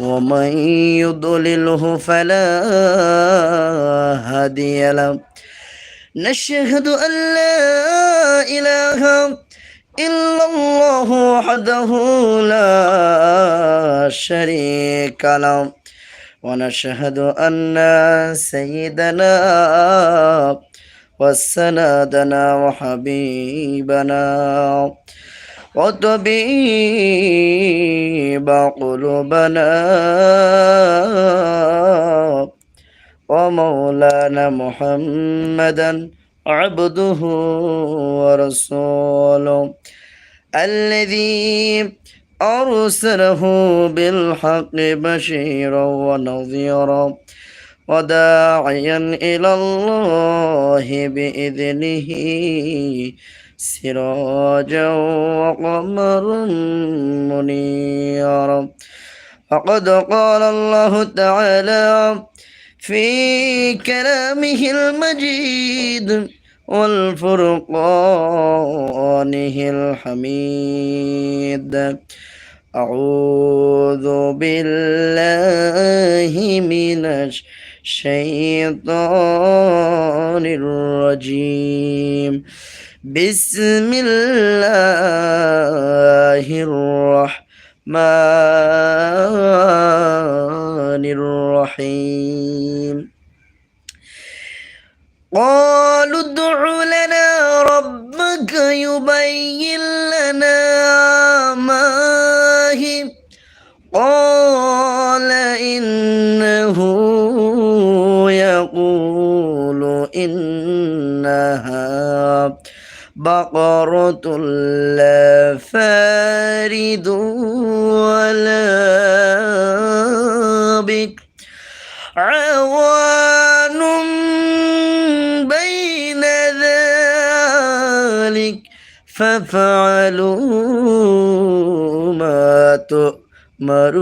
ومن يضلله فلا هادي له. نشهد أن لا إله إلا الله وحده لا شريك له. ونشهد أن سيدنا وسندنا وحبيبنا وطبيب قلوبنا ومولانا محمدا عبده ورسوله الذي أرسله بالحق بشيرا ونظيرا وداعيا إلى الله بإذنه سراجا وقمرا منيرا. فقد قال الله تعالى في كلامه المجيد والفرقانه الحميد. أعوذ بالله من الشيطان الرجيم. بسم الله الرحمن الرحيم. قالوا ادع لنا ربك يبين لنا ما هي. قال إنه يقول إنها بقرة لا فارد ولا بك. عوان بين ذلك ففعلوا ما تؤمرون.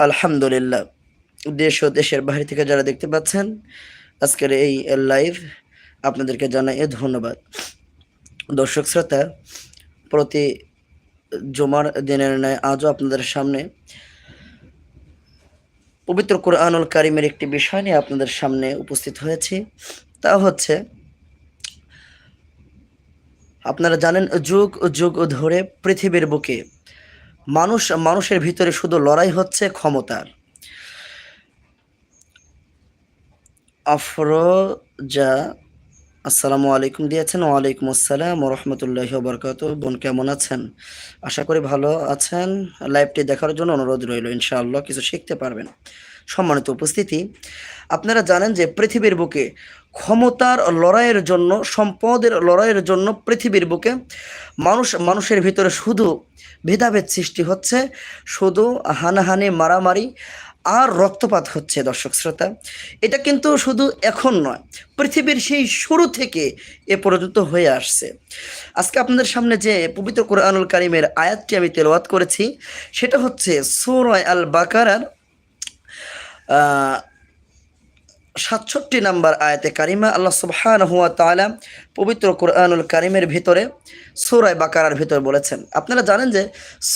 الحمد لله. দেশ ও দেশের বাইরে থেকে যারা দেখতে পাচ্ছেন, আজকের এই লাইভ আপনাদেরকে জানাই ধন্যবাদ। দর্শক শ্রোতা, প্রতি জমার দিনের ন্যায় আজও আপনাদের সামনে পবিত্র কোরআনুল কারিমের একটি বিষয় নিয়ে আপনাদের সামনে উপস্থিত হয়েছি। তা হচ্ছে, আপনারা জানেন যুগ যুগ ধরে পৃথিবীর বুকে মানুষ, মানুষের ভিতরে শুধু লড়াই হচ্ছে ক্ষমতার। আফরোজা, আসসালামু আলাইকুম দিয়েছেন। ওয়ালাইকুম আসসালাম রহমতুল্লাহ বরকাত বোন, কেমন আছেন? আশা করি ভালো আছেন। লাইভটি দেখার জন্য অনুরোধ রইল, ইনশাআল্লাহ কিছু শিখতে পারবেন। সম্মানিত উপস্থিতি, আপনারা জানেন যে পৃথিবীর বুকে ক্ষমতার লড়াইয়ের জন্য, সম্পদের লড়াইয়ের জন্য পৃথিবীর বুকে মানুষ, মানুষের ভিতরে শুধু ভেদাভেদ সৃষ্টি হচ্ছে। শুধু হানাহানি, মারামারি আর রক্তপাত হচ্ছে, দর্শক শ্রোতা। এটা কিন্তু শুধু এখন নয়, পৃথিবীর সেই শুরু থেকে এ পর্যন্ত হয়ে আসছে। আজকে আপনাদের সামনে যে পবিত্র কোরআনুল কারিমের আয়াতটি আমি তেলওয়াত করেছি, সেটা হচ্ছে সৌরয় আল বাকারার সাতষট্টি নাম্বার আয়াতে কারিমা আল্লাহ সুবহান হুয়া তালা পবিত্র কোরআনুল কারিমের ভিতরে সৌরায় বাকারার ভিতরে বলেছেন। আপনারা জানেন যে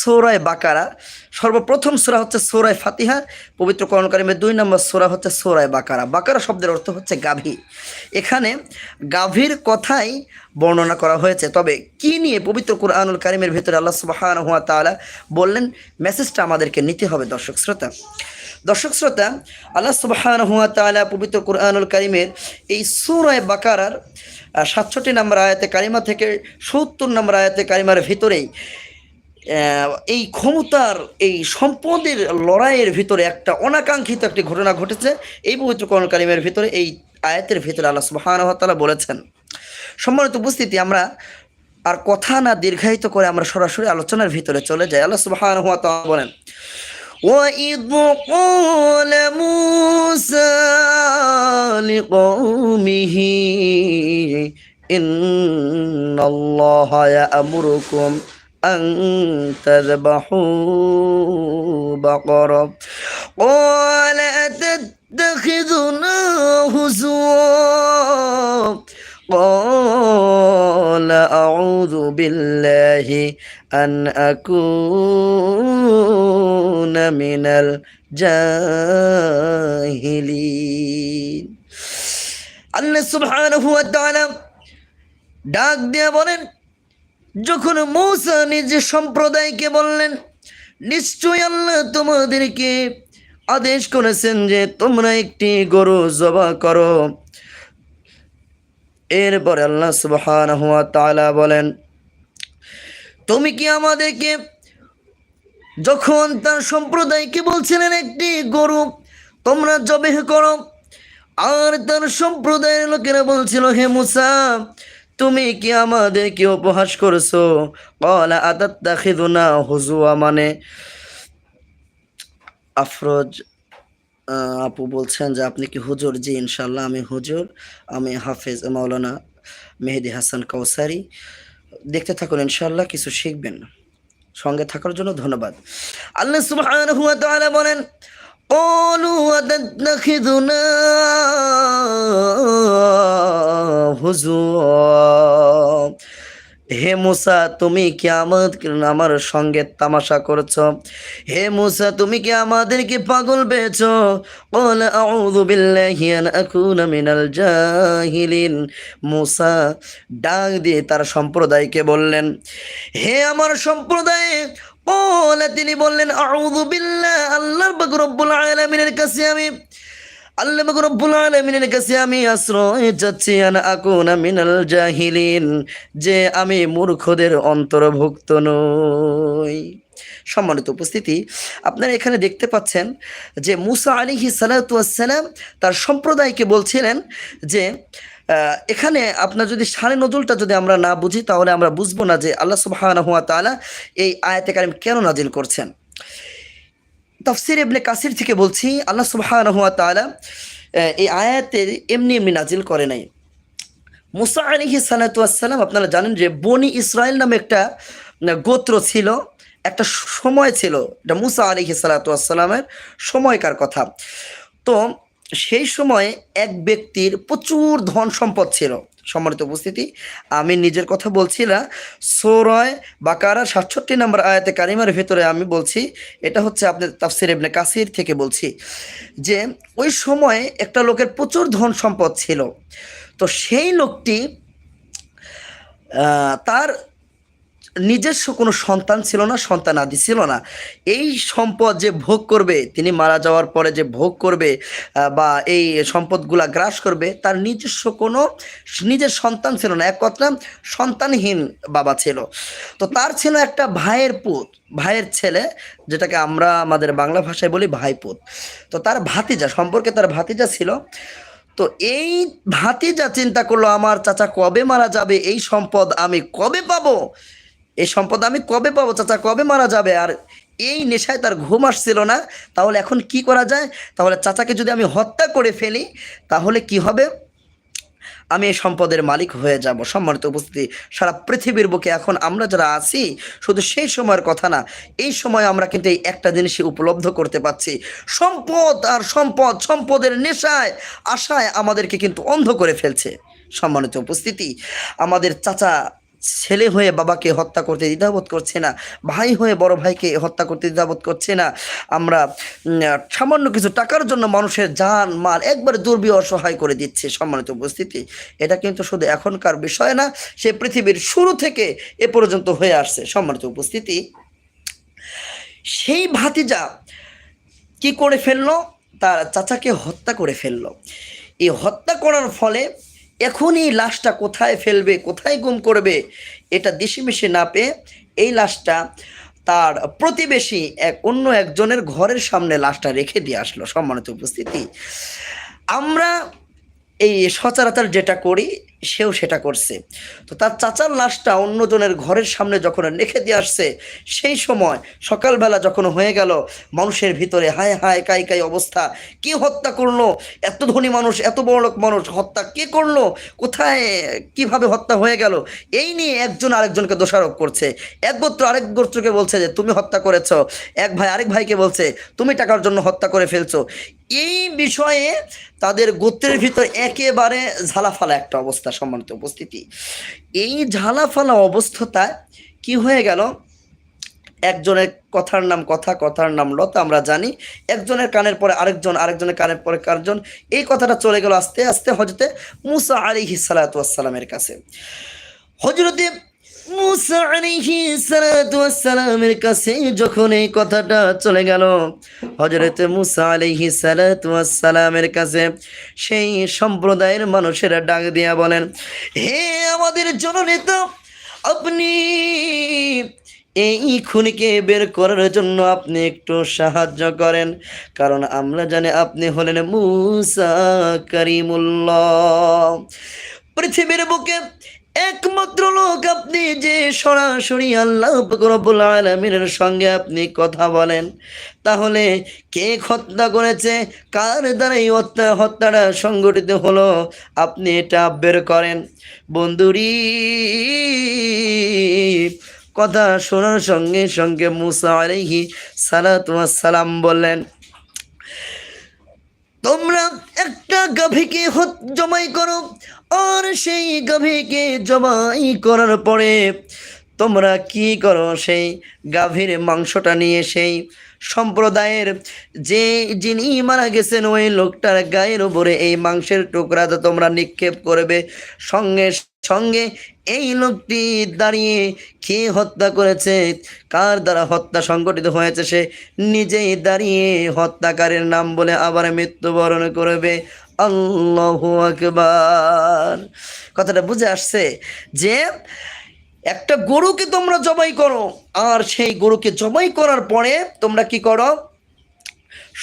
সৌরায় বাকারা সর্বপ্রথম সোরা হচ্ছে সৌরায় ফাতিহা, পবিত্র কোরআন কারিমের দুই নম্বর সোরা হচ্ছে সৌরায় বাকারা। বাকারা শব্দের অর্থ হচ্ছে গাভী। এখানে গাভীর কথাই বর্ণনা করা হয়েছে। তবে কি নিয়ে পবিত্র কোরআনুল কারিমের ভিতরে আল্লাহ সুবাহান হুয়া তালা বললেন, মেসেজটা আমাদেরকে নিতে হবে দর্শক শ্রোতা। দর্শক শ্রোতা, আল্লাহ সুবাহান হুয়া তালা পবিত্র কোরআনুল কারিমের এই সুরায় বাকারার সাতষট্টি নম্বর আয়াতে কারিমা থেকে সত্তর নম্বর আয়াতে কারিমার ভিতরেই এই ক্ষমতার, এই সম্পদের লড়াইয়ের ভিতরে একটা অনাকাঙ্ক্ষিত একটি ঘটনা ঘটেছে। এই পবিত্র কোরআন কারিমের ভিতরে এই আয়াতের ভিতরে আল্লাহ সুবাহান তালা বলেছেন। সম্মানিত উপস্থিতি, আমরা আর কথা না দীর্ঘায়িত করে আমরা সরাসরি আলোচনার ভিতরে চলে যাই। আল্লাহ সুবহানাহু ওয়া তাআলা বলেন وإذ قال موسى لقومه إن الله يأمركم أن تذبحوا بقرة قال أتتخذنا هزوا قال أعوذ بالله أن أكون من الجاهلين আল্লাহ সুবহানাহু ওয়া তাআলা ডাক দিয়ে বলেন যখন মৌসা নিজ সম্প্রদায়কে বললেন নিশ্চয় আল্লাহ তোমাদেরকে আদেশ করেছেন যে তোমরা একটি গরু জবা করো এরপরে আল্লাহ সুবহানাহু ওয়া তাআলা বলেন, তুমি কি আমাদেরকে যখন তার সম্প্রদায়কে বলছিলেন একটি গরু, তোমরা জবেহ করো? আর তার সম্প্রদায়ের লোকেরা বলছিল, হে মুসা, তুমি কি আমাদেরকে উপহাস করছ? কলা আদাত্তা খিদুনা হুজুয়া মানে আফরোজ আপু বলছেন যে আপনি কি হুজুর জি ইনশাল্লাহ আমি হুজুর আমি হাফেজ মাওলানা মেহেদি হাসান কাউসারি দেখতে থাকুন ইনশাল্লাহ কিছু শিখবেন সঙ্গে থাকার জন্য ধন্যবাদ আল্লাহ সুবহানাহু ওয়া তাআলা বলেন قالوا أتتخذنا هزوا হে মুসা তুমি কি আমার আমার সঙ্গে তামাশা করেছো হে মুসা তুমি কি আমাদেরকে পাগল পেয়েছ قال أعوذ بالله أن أكون من الجاهلين মুসা ডাক দিয়ে তার সম্প্রদায়কে বললেন হে আমার সম্প্রদায় قال তিনি বললেন أعوذ بالله আল্লাহ পাক রব্বুল আলামিনের কাছে আমি আল্লাহ রব্বুল আলামিনের কাছে আমি আশ্রয় চাচ্ছি, আন আকুনা মিনাল জাহিলিন, যে আমি মূর্খদের অন্তর্ভুক্ত নই। সম্মানিত উপস্থিতি, আপনারা এখানে দেখতে পাচ্ছেন যে মুসা আলিহি সালাতাম তার সম্প্রদায়কে বলছিলেন যে এখানে আপনার যদি সারে নজরুলটা যদি আমরা না বুঝি, তাহলে আমরা বুঝব না যে আল্লাহ তাআলা এই আয়াতে কারিম কেন নাজিল করছেন। তাফসির ইবনে কাসির থেকে বলছি, আল্লাহ তাআলা এই আয়াতে এমনি এমনি নাজিল করে নাই। মুসা আলিহি সালাতাম আপনারা জানেন যে বনি ইসরায়েল নামে একটা গোত্র ছিল, একটা সময় ছিল, এটা মুসা আলিহি সালাতামের সময়কার কথা। তো সেই সময়ে এক ব্যক্তির প্রচুর ধন সম্পদ ছিল। সম্মানিত উপস্থিতি, আমি নিজের কথা বলছি না। সোরয় বাকারা সাতষট্টি নম্বর আয়াতে কারিমার ভেতরে আমি বলছি, এটা হচ্ছে আপনার তাফসির এমনি কাসির থেকে বলছি যে, ওই সময়ে একটা লোকের প্রচুর ধন সম্পদ ছিল। তো সেই লোকটি তার নিজস্ব কোনো সন্তান ছিল না, সন্তান আদি ছিল না। এই সম্পদ যে ভোগ করবে, তিনি মারা যাওয়ার পরে যে ভোগ করবে বা এই সম্পদগুলা গ্রাস করবে, তার নিজস্ব কোনো, নিজের সন্তান ছিল না। এক কথা সন্তানহীন বাবা ছিল। তো তার ছিল একটা ভাইয়ের পুত, ভাইয়ের ছেলে, যেটাকে আমরা আমাদের বাংলা ভাষায় বলি ভাইপুত তো তার ভাতিজা, সম্পর্কে তার ভাতিজা ছিল। তো এই ভাতিজা চিন্তা করল, আমার চাচা কবে মারা যাবে? এই সম্পদ আমি কবে পাবো? এই সম্পদ আমি কবে পাবো, চাচা? কবে মারা যাবে? আর এই নেশায় তার ঘুম আসছিল না। তাহলে এখন কি করা যায়? তাহলে চাচাকে যদি আমি হত্যা করে ফেলি, তাহলে কি হবে? আমি এই সম্পদের মালিক হয়ে যাব। সম্মানিত উপস্থিতি, সারা পৃথিবীর বুকে এখন আমরা যারা আছি, শুধু সেই সময়ের কথা না, এই সময় আমরা কিন্তু এই একটা জিনিসই উপলব্ধ করতে পারছি। সম্পদ আর সম্পদ, সম্পদের নেশায়, আশায় আমাদেরকে কিন্তু অন্ধ করে ফেলছে। সম্মানিত উপস্থিতি, আমাদের চাচা ছেলে হয়ে বাবাকে হত্যা করতে দ্বিধাবোধ করছে না, ভাই হয়ে বড় ভাইকে হত্যা করতে দ্বিধাবোধ করছে না। আমরা সামান্য কিছু টাকার জন্য মানুষের যান মাল একবারে দুর্বি অসহায় করে দিচ্ছে সম্মানিত উপস্থিতি। এটা কিন্তু শুধু এখনকার বিষয় না, সে পৃথিবীর শুরু থেকে এ পর্যন্ত হয়ে আসছে সম্মানিত উপস্থিতি। সেই ভাতিজা কি করে ফেলল? তার চাচাকে হত্যা করে ফেলল। এই হত্যা করার ফলে এখনই লাশটা কোথায় ফেলবে, কোথায় গুম করবে, এটা দিশিমিশি মিশে না পেয়ে এই লাশটা তার প্রতিবেশী এক, অন্য একজনের ঘরের সামনে লাশটা রেখে দিয়ে আসলো সম্মানিত উপস্থিতি। আমরা এই সচরাচর যেটা করি সেও সেটা করছে। তো তার চাচার লাশটা অন্যজনের ঘরের সামনে যখন রেখে দিয়ে আসছে, সেই সময় সকালবেলা যখন হয়ে গেল, মানুষের ভিতরে হায় হায়, কাই কাই অবস্থা। কে হত্যা করল? এত ধনী মানুষ, এত বড় লোক মানুষ, হত্যা কে করল? কোথায়, কীভাবে হত্যা হয়ে গেল? এই নিয়ে একজন আরেকজনকে দোষারোপ করছে। এক গোত্র আরেক গোত্রকে বলছে যে, তুমি হত্যা করেছ। এক ভাই আরেক ভাইকে বলছে, তুমি টাকার জন্য হত্যা করে ফেলছো। এই বিষয়ে তাদের গোত্রের ভিতর একেবারে ঝালাফালা একটা অবস্থা। সম্মানিত উপস্থিতি। এই ঝালাফালা অবস্থাটা কি হয়ে গেল? একজনের কথার নাম কথা, কথার নাম লতা আমরা জানি। একজনের কানের পরে আরেকজন, আরেকজনের কানের পরে কারজন। এই কথাটা চলে গেল আস্তে আস্তে হজরতে মুসা আলিহি সালাতামের কাছে। হজরতে মুসা আলিহি সালাতামের কাছে যখন এই কথাটা চলে গেল হজরতে মুসা আলিহি সালাতামের কাছে সেই সম্প্রদায়ের মানুষেরা ডাক দিয়া বলেন, হে আমাদের জননেতা আপনি এই খুনিকে বের করার জন্য আপনি একটু সাহায্য করেন, কারণ আমরা জানি আপনি হলেন মুসা করিমুল্লাহ। পৃথিবীর বুকে একমাত্র লোক আপনি যে সরাসরি আল্লাহ রব্বুল আলমিনের সঙ্গে আপনি কথা বলেন। তাহলে কে হত্যা করেছে? কার দ্বারা এই হত্যা, হত্যাটা সংগঠিত হলো? আপনি এটা বের করেন। বন্ধুরি, কথা শোনার সঙ্গে সঙ্গে মুসা আলাইহি সালাম বললেন তোমরা একটা গাভীকে হত- জমাই করো, আর সেই গাভীকে জমাই করার পরে তোমরা কি করো সেই গাভীর মাংসটা নিয়ে সেই সম্প্রদায়ের যে যিনি মারা গেছেন, ওই লোকটার গায়ের উপরে এই মাংসের টুকরাটা তোমরা নিক্ষেপ করবে। সঙ্গে সঙ্গে এই লোকটি দাঁড়িয়ে কে হত্যা করেছে, কার দ্বারা হত্যা সংগঠিত হয়েছে, সে নিজেই দাঁড়িয়ে হত্যাকারীর নাম বলে আবার মৃত্যুবরণ করবে। আল্লাহ আকবার। কথাটা বুঝে আসছে যে একটা গরুকে তোমরা জবাই করো, আর সেই গরুকে জবাই করার পরে তোমরা কি করো?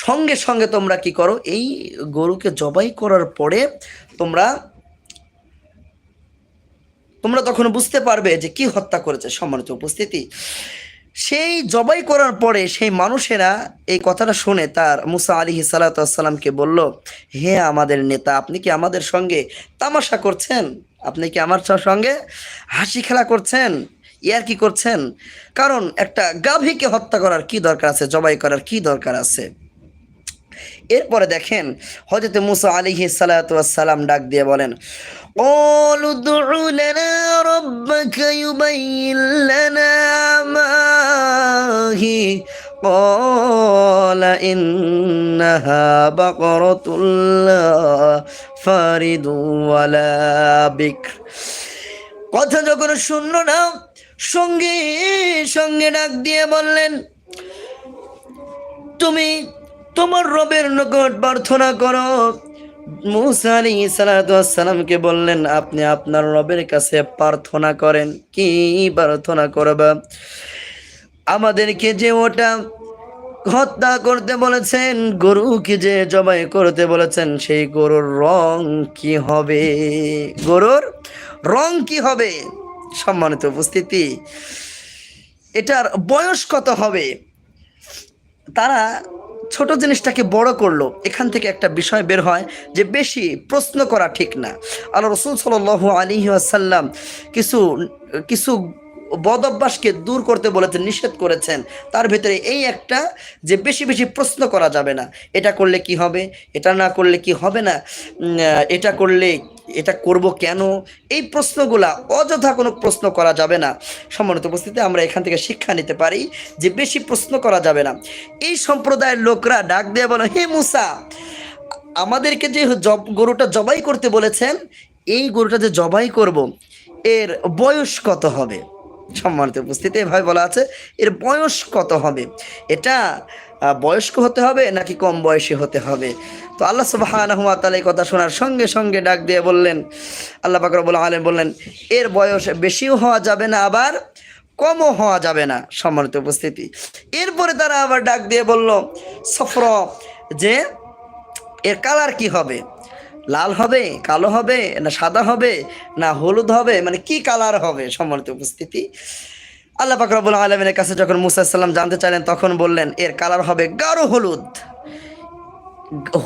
সঙ্গে সঙ্গে তোমরা কি করো? এই গরুকে জবাই করার পরে তোমরা তোমরা তখন বুঝতে পারবে যে কি হত্যা করেছে সম্মানিত উপস্থিতি। সেই জবাই করার পরে সেই মানুষেরা এই কথাটা শুনে তার মুসা আলী সালাতামকে বলল, হে আমাদের নেতা, আপনি কি আমাদের সঙ্গে তামাশা করছেন? আপনি কি আমার সঙ্গে হাসি খেলা করছেন ইয়ার কি করছেন কারণ একটা গাভীকে হত্যা করার কি দরকার আছে জবাই করার কি দরকার আছে এরপরে দেখেন হজরত মুসা আলিহি সালাম ডাক দিয়ে বলেন قالوا ادع لنا ربك يبين لنا ما هي قال إنها بقرة لا فارد ولا بكر কথা যখন শুনল না সঙ্গে সঙ্গে ডাক দিয়ে বললেন তুমি তোমার রবের নিকট প্রার্থনা করো মুসা আলী সালামকে বললেন আপনি আপনার রবের কাছে প্রার্থনা করেন কি প্রার্থনা করবা আমাদেরকে যে ওটা হত্যা করতে বলেছেন, গরুকে যে জবাই করতে বলেছেন, সেই গরুর রং কি হবে? গরুর রং কি হবে? সম্মানিত উপস্থিতি, এটার বয়স কত হবে? তারা ছোট জিনিসটাকে বড় করল। এখান থেকে একটা বিষয় বের হয় যে বেশি প্রশ্ন করা ঠিক না। আল্লাহ রসুল সাল আলী আসাল্লাম কিছু কিছু বদ অভ্যাসকে দূর করতে বলেছেন, নিষেধ করেছেন। তার ভিতরে এই একটা যে বেশি বেশি প্রশ্ন করা যাবে না, এটা করলে কি হবে, এটা না করলে কি হবে না এটা করলে, এটা করব কেন, এই প্রশ্নগুলা অযথা কোনো প্রশ্ন করা যাবে না। সম্মানিত উপস্থিতি, আমরা এখান থেকে শিক্ষা নিতে পারি যে বেশি প্রশ্ন করা যাবে না। এই সম্প্রদায়ের লোকরা ডাক দিয়ে বলো, হে মুসা, আমাদেরকে যে জব, গরুটা জবাই করতে বলেছেন, এই গরুটা যে জবাই করব, এর বয়স কত হবে? সম্মানিত উপস্থিতি, এভাবে বলা আছে, এর বয়স কত হবে? এটা বয়স্ক হতে হবে নাকি কম বয়সী হতে হবে? তো আল্লাহ সুবাহানহুমা তালা এই কথা শোনার সঙ্গে সঙ্গে ডাক দিয়ে বললেন, আল্লাহ পাক রব্বুল আলম বললেন, এর বয়স বেশিও হওয়া যাবে না, আবার কমও হওয়া যাবে না, সম্মানিত উপস্থিতি। এরপরে তারা আবার ডাক দিয়ে বলল, সফর, যে এর কালার কি হবে? লাল হবে, কালো হবে, না সাদা হবে, না হলুদ হবে মানে কি কালার হবে সম্মানিত উপস্থিতি? আল্লাহ পাক রব্বুল আলমিনের কাছে যখন মুসাইসাল্লাম জানতে চাইলেন, তখন বললেন, এর কালার হবে গাঢ় হলুদ।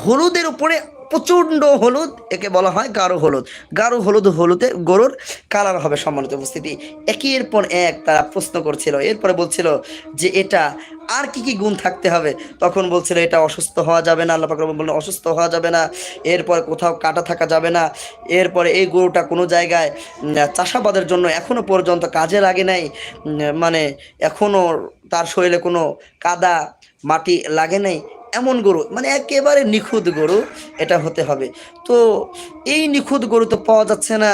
হলুদের উপরে প্রচণ্ড হলুদ, একে বলা হয় গাঢ় হলুদ। গাঢ় হলুদ হলুদে গরুর কালার হবে সম্মানিত উপস্থিতি। একের পর এক তারা প্রশ্ন করছিল। এরপরে বলছিল যে এটা আর কি কি গুণ থাকতে হবে? তখন বলছিল, এটা অসুস্থ হওয়া যাবে না। আল্লাহ পাকর বললেন, অসুস্থ হওয়া যাবে না। এরপরে কোথাও কাটা থাকা যাবে না। এরপরে এই গরুটা কোনো জায়গায় চাষাবাদের জন্য এখনও পর্যন্ত কাজে লাগে নাই। মানে এখনও তার শরীরে কোনো কাদা মাটি লাগে নাই। এমন গরু মানে একেবারে নিখুঁত গরু এটা হতে হবে। তো এই নিখুঁত গরু তো পাওয়া যাচ্ছে না।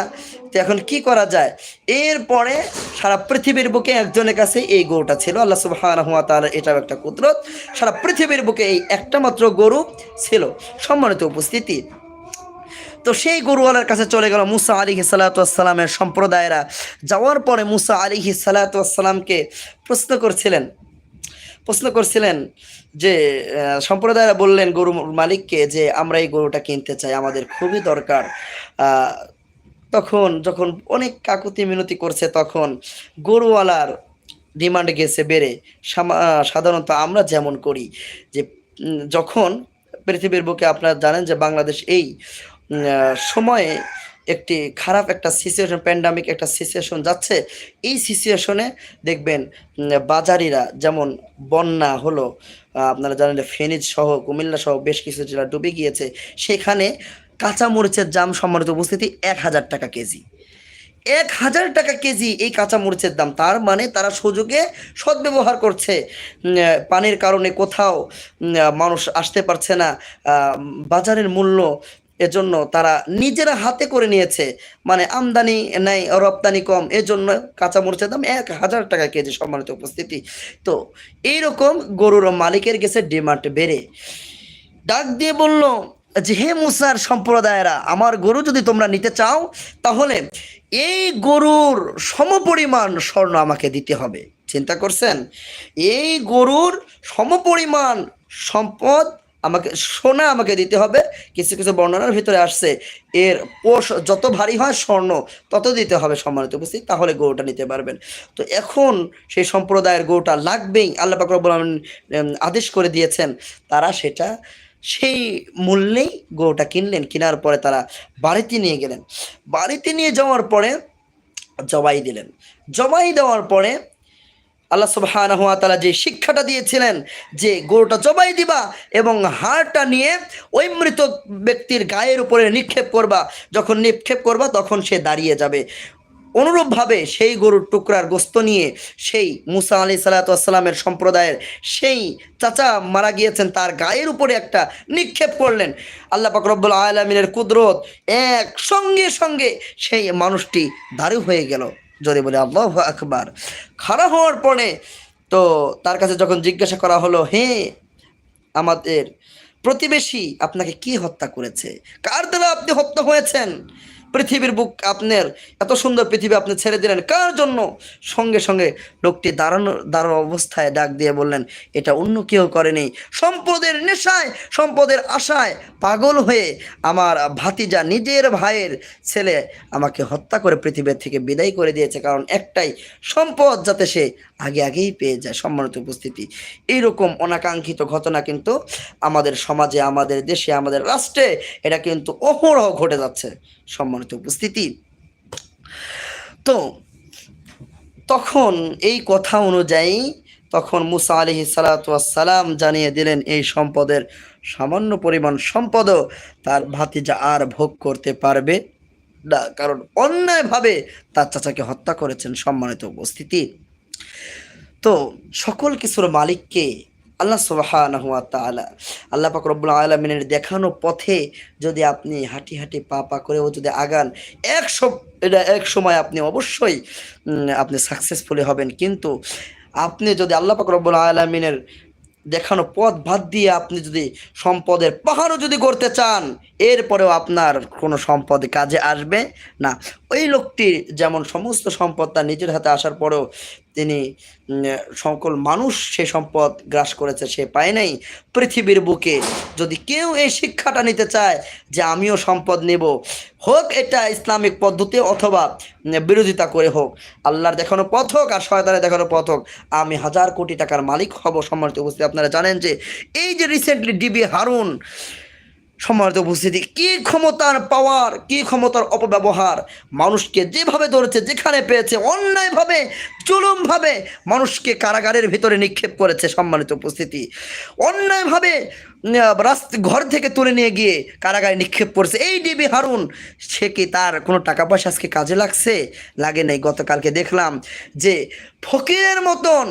তো এখন কি করা যায়? এরপরে সারা পৃথিবীর বুকে একজনের কাছে এই গরুটা ছিল। আল্লাহ সুবহানাহু ওয়া তাআলা এটাও একটা কুদরত। সারা পৃথিবীর বুকে এই একটা মাত্র গরু ছিল। সম্মানিত উপস্থিতি। তো সেই গরুওয়ালার কাছে চলে গেল মুসা আলী সালাতামের সম্প্রদায়েরা। যাওয়ার পরে মুসা আলী সালাতামকে প্রশ্ন করছিলেন প্রশ্ন করছিলেন যে সম্প্রদায়রা বললেন গরু মালিককে যে, আমরা এই গরুটা কিনতে চাই, আমাদের খুবই দরকার। তখন যখন অনেক কাকুতি মিনতি করছে, তখন গরুওয়ালার ডিমান্ড গেছে বেড়ে। সাধারণত আমরা যেমন করি যে যখন পৃথিবীর বুকে আপনারা জানেন যে, বাংলাদেশ এই সময়ে একটি খারাপ একটা সিচুয়েশন প্যান্ডামিক একটা সিচুয়েশন যাচ্ছে। এই সিচুয়েশনে দেখবেন বাজারিরা যেমন বন্যা হলো আপনারা জানেন ফেনীজ সহ, কুমিল্লা সহ বেশ কিছু জেলা ডুবে গিয়েছে। সেখানে কাঁচা মরিচের দাম সম্মানিত উপস্থিতি এক হাজার টাকা কেজি। এক হাজার টাকা কেজি এই কাঁচা মরিচের দাম। তার মানে তারা সুযোগে সদ্ব্যবহার করছে। পানির কারণে কোথাও মানুষ আসতে পারছে না। বাজারের মূল্য এজন্য তারা নিজেরা হাতে করে নিয়েছে। মানে আমদানি নাই, রপ্তানি কম, এজন্য কাঁচা মরিচের দাম এক হাজার টাকা কেজি সম্মানিত উপস্থিতি। তো এইরকম গরুর মালিকের গেছে ডিমান্ড বেড়ে। ডাক দিয়ে বলল যে, হে মুসার সম্প্রদায়েরা, আমার গরু যদি তোমরা নিতে চাও, তাহলে এই গরুর সমপরিমাণ স্বর্ণ আমাকে দিতে হবে। চিন্তা করছেন? এই গরুর সমপরিমাণ সম্পদ আমাকে সোনা আমাকে দিতে হবে। কিছু কিছু বর্ণনার ভিতরে আসছে এর পোষ যত ভারী হয় স্বর্ণ তত দিতে হবে সম্মানিত উপস্থিত তাহলে গরুটা নিতে পারবেন। তো এখন সেই সম্প্রদায়ের গরুটা লাগবেই আল্লাহ পাক রব্বুল আলামিন, আদেশ করে দিয়েছেন তারা সেটা সেই মূল্যেই গরুটা কিনলেন কেনার পরে তারা বাড়িতে নিয়ে গেলেন। বাড়িতে নিয়ে যাওয়ার পরে জবাই দিলেন। জবাই দেওয়ার পরে আল্লাহ সুবহানাহু ওয়া তাআলা যে শিক্ষাটা দিয়েছিলেন যে গরুটা জবাই দিবা এবং হাড়টা নিয়ে ওই মৃত ব্যক্তির গায়ের উপরে নিক্ষেপ করবা, যখন নিক্ষেপ করবা তখন সে দাঁড়িয়ে যাবে। অনুরূপভাবে সেই গরুর টুকরার গোস্ত নিয়ে সেই মুসা আলি সালাতামের সম্প্রদায়ের সেই চাচা মারা গিয়েছেন, তার গায়ের উপরে একটা নিক্ষেপ করলেন। আল্লাহ পাক রব্বুল আলমিনের কুদরত এক সঙ্গে সঙ্গে সেই মানুষটি দাঁড়ু হয়ে গেল। যদি বলে, আল্লাহ আকবার। খাড়া হওয়ার পরে তো তার কাছে যখন জিজ্ঞাসা করা হলো, হে আমাদের প্রতিবেশী আপনাকে কি হত্যা করেছে? কার দ্বারা আপনি হত্যা হয়েছেন? পৃথিবীর বুক আপনার, এত সুন্দর পৃথিবী আপনি ছেড়ে দিলেন। কার জন্য? সঙ্গে সঙ্গে লোকটি দাঁড়ানো দাঁড়ানো অবস্থায় ডাক দিয়ে বললেন, এটা অন্য কেউ করেনি। সম্পদের নেশায়, সম্পদের আশায় পাগল হয়ে আমার ভাতিজা নিজের ভাইয়ের ছেলে আমাকে হত্যা করে পৃথিবীর থেকে বিদায় করে দিয়েছে। কারণ একটাই, সম্পদ যাতে সে আগে আগেই পেয়ে যায়। সম্মানিত উপস্থিতি, এইরকম অনাকাঙ্ক্ষিত ঘটনা কিন্তু আমাদের সমাজে, আমাদের দেশে, আমাদের রাষ্ট্রে এটা কিন্তু অহরহ ঘটে যাচ্ছে। সম্মানিত উপস্থিতি। তো তখন এই কথা অনুযায়ী তখন মুসা আলহি সালাম জানিয়ে দিলেন, এই সম্পদের সামান্য পরিমাণ সম্পদও তার ভাতিজা আর ভোগ করতে পারবে না। কারণ অন্যায়ভাবে তার চাচাকে হত্যা করেছেন সম্মানিত উপস্থিতি। তো সকল কিছুর মালিককে আল্লাহ সুবহানাহু ওয়া তাআলা। আল্লাহ পাক রব্বুল আলামিনের দেখানো পথে যদি আপনি হাঁটি হাঁটি পা পা করেও যদি আগান, এক সব, এটা এক সময় আপনি অবশ্যই আপনি সাকসেসফুলি হবেন। কিন্তু আপনি যদি আল্লাহ পাক রব্বুল আলামিনের দেখানো পথ বাদ দিয়ে আপনি যদি সম্পদের পাহাড়ও যদি করতে চান, এরপরেও আপনার কোনো সম্পদ কাজে আসবে না। ওই লোকটি যেমন সমস্ত সম্পদ তার নিজের হাতে আসার পরেও তিনি সকল মানুষ সে সম্পদ গ্রাস করেছে, সে পায় নাই পৃথিবীর বুকে। যদি কেউ এই শিক্ষাটা নিতে চায় যে আমিও সম্পদ নেব, হোক এটা ইসলামিক পদ্ধতি অথবা বিরোধিতা করে হোক। আল্লাহর দেখানো পথ হোক আর শয়তানের দেখানো পথ হোক আমি হাজার কোটি টাকার মালিক হব সম্মানিত উপস্থিতি। আপনারা জানেন যে এই যে রিসেন্টলি ডিবি হারুন সম্মানিত উপস্থিতি, কি ক্ষমতার পাওয়ার কি ক্ষমতার অপব্যবহার? মানুষকে যেভাবে ধরেছে, যেখানে পেয়েছে, অন্যায়ভাবে, জুলুমভাবে মানুষকে কারাগারের ভিতরে নিক্ষেপ করেছে সম্মানিত উপস্থিতি। অন্যায়ভাবে রাস্তা, ঘর থেকে তুলে নিয়ে গিয়ে কারাগারে নিক্ষেপ করেছে। এই ডিবি হারুন, সে কি তার কোনো টাকা পয়সা আজকে কাজে লাগছে? লাগে নাই, গতকালকে দেখলাম যে ফকিরের মতন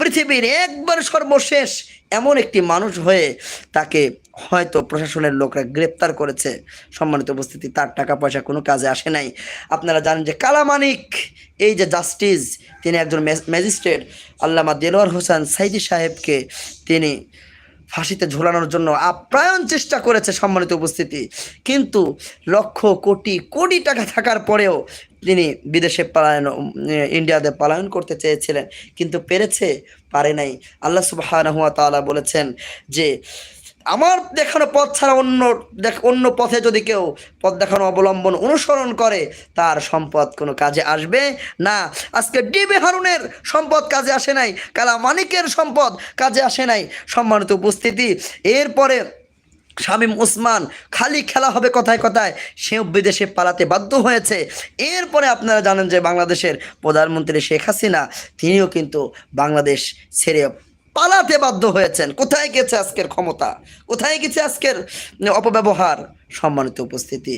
পৃথিবীর একবার সর্বশেষ এমন একটি মানুষ হয়ে তাকে হয়তো প্রশাসনের লোকরা গ্রেপ্তার করেছে। সম্মানিত উপস্থিতি, তার টাকা পয়সা কোনো কাজে আসে নাই। আপনারা জানেন যে কালামানিক এই যে জাস্টিস, তিনি একজন ম্যাজিস্ট্রেট। আল্লামা দেলোয়ার হোসেন সাইদি সাহেবকে তিনি ফাঁসিতে ঝোলানোর জন্য আপ্রায়ণ চেষ্টা করেছে সম্মানিত উপস্থিতি। কিন্তু লক্ষ কোটি কোটি টাকা থাকার পরেও তিনি বিদেশে পলায়ন ইন্ডিয়াতে পলায়ন করতে চেয়েছিলেন। কিন্তু পেরেছে, পারে নাই। আল্লাহ তাআলা বলেছেন যে আমার দেখানো পথ ছাড়া অন্য দেখ, অন্য পথে যদি কেউ পথ দেখানো অবলম্বন অনুসরণ করে, তার সম্পদ কোনো কাজে আসবে না। আজকে ডিবি হারুনের সম্পদ কাজে আসে নাই, কালা মানিকের সম্পদ কাজে আসে নাই। সম্মানিত উপস্থিতি, এরপরে শামীম ওসমান খালি খেলা হবে কথায় কথায়, সেও বিদেশে পালাতে বাধ্য হয়েছে। এরপরে আপনারা জানেন যে বাংলাদেশের প্রধানমন্ত্রী শেখ হাসিনা, তিনিও কিন্তু বাংলাদেশ ছেড়ে পালাতে বাধ্য হয়েছেন। কোথায় গেছে আজকের ক্ষমতা? কোথায় গেছে আজকের অপব্যবহার? সম্মানিত উপস্থিতি,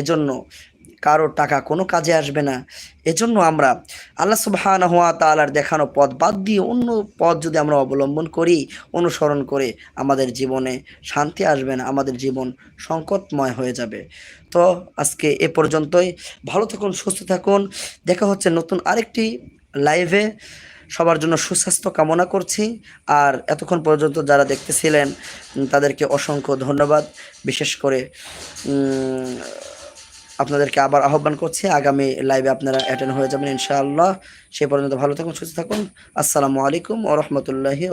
এজন্য কারও টাকা কোনো কাজে আসবে না। এজন্য আমরা আল্লাহ সুবহান হওয়া তালার দেখানো পথ বাদ দিয়ে অন্য পথ যদি আমরা অবলম্বন করি, অনুসরণ করে, আমাদের জীবনে শান্তি আসবে না, আমাদের জীবন সংকটময় হয়ে যাবে। তো আজকে এ পর্যন্তই। ভালো থাকুন, সুস্থ থাকুন। দেখা হচ্ছে নতুন আরেকটি লাইভে সবার জন্য সুস্বাস্থ্য কামনা করছি। আর এতক্ষণ পর্যন্ত যারা দেখতেছিলেন তাদেরকে অসংখ্য ধন্যবাদ। বিশেষ করে আপনাদেরকে আবার আহ্বান করছি, আগামী লাইভে আপনারা অ্যাটেন্ড হয়ে যাবেন ইনশাআল্লাহ। সে পর্যন্ত ভালো থাকুন, সুস্থ থাকুন। আসসালামু আলাইকুম ও রহমতুল্লাহি